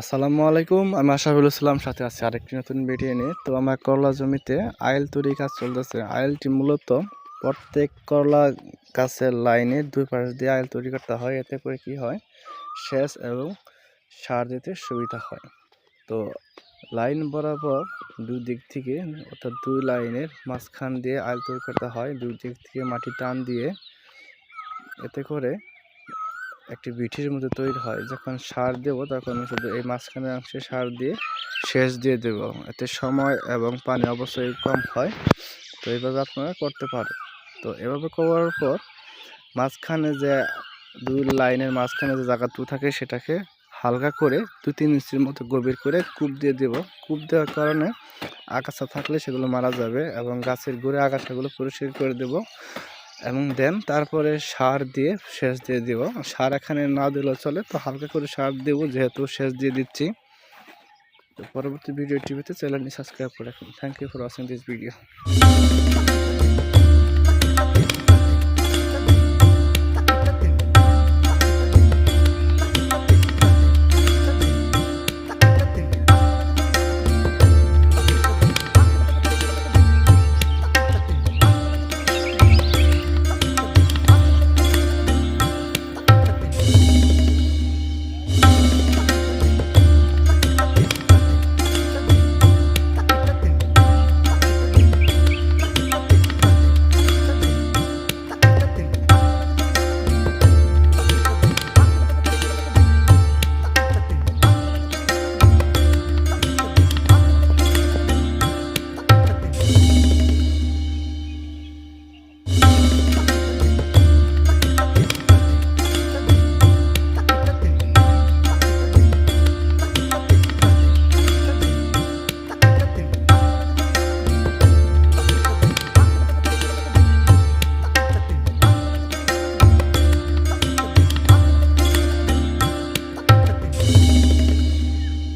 আসসালামু আলাইকুম, আমি আশাফুল ইসলাম, সাথে আছি আরেকটি নতুন ভিডিও নিয়ে। তো আমার করলা জমিতে আইল তৈরি কাজ চলতেছে। আইলটি মূলত প্রত্যেক করলা গাছের লাইনে দুই পাশ দিয়ে আইল তৈরি করতে হয়। এতে করে কি হয়? সেচ এবং সার দিতে সুবিধা হয়। তো লাইন বরাবর দুই দিক থেকে, অর্থাৎ দুই লাইনের মাঝখান দিয়ে আইল তৈরি করতে হয়। দুই দিক থেকে মাটি টান দিয়ে এতে করে একটি বিঠির মতো তৈরি হয়। যখন সার দেব, তখন শুধু এই মাঝখানে অংশে সার দিয়ে সেচ দিয়ে দেব। এতে সময় এবং পানি অবশ্যই কম হয়। তো এইভাবে আপনারা করতে পারেন। তো এভাবে করার পর মাঝখানে যে দুই লাইনের মাঝখানে যে জায়গাটুকু থাকে, সেটাকে হালকা করে দু তিন ইঞ্চির মতো গভীর করে কূপ দিয়ে দেব। কূপ দেওয়ার কারণে আগাছা থাকলে সেগুলো মারা যাবে এবং গাছের গোড়ে আগাছাগুলো পরিষ্কার করে দেব। এবং দেন তারপরে সার দিয়ে সেচ দিয়ে দিব। সার এখানে না দিলেও চলে, তো হালকা করে সার দেব যেহেতু সেচ দিয়ে দিচ্ছি। তো পরবর্তী ভিডিও টিভিতে চ্যানেলটি সাবস্ক্রাইব করে রাখুন। Thank you for watching this video